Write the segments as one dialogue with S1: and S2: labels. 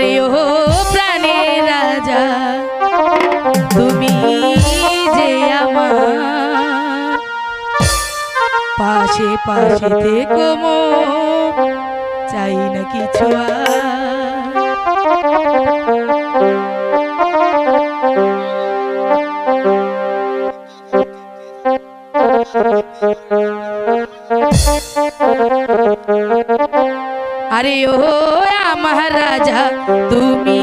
S1: আরে ও প্রাণের রাজা তুমি যে আমার পাশে পাশে থেকো মোর, চাই না কিছু আরে ও আমার রাজা, তুমি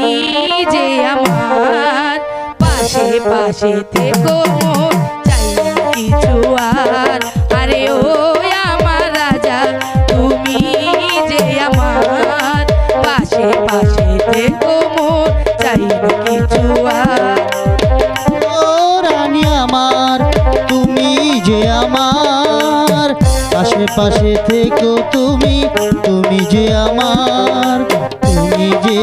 S1: যে আমার। পাশে পাশে থেকো চাই কিছু আর। আরে ও আমার রাজা, তুমি যে আমার। পাশে পাশে থেকো মোর চাই কিছু আর।
S2: রানী আমার, তুমি যে আমার। পাশে পাশে থেকো তুমি তুমি যে আমার। যে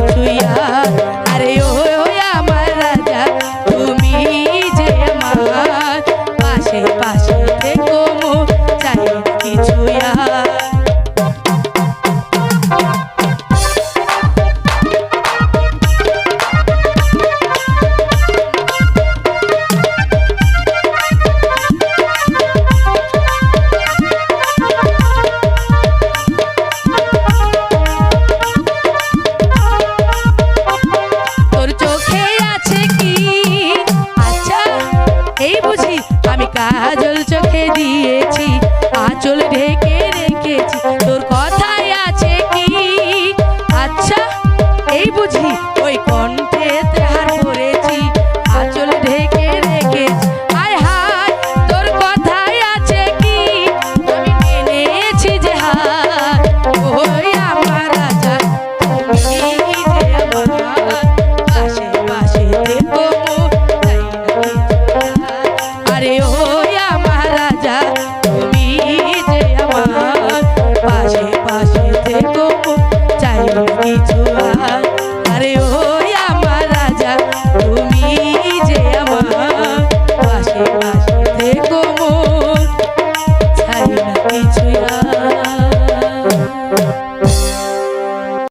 S1: কিছুই আর আরে ও আমার রাজা তুমি যে আমার পাশে পাশে চোখে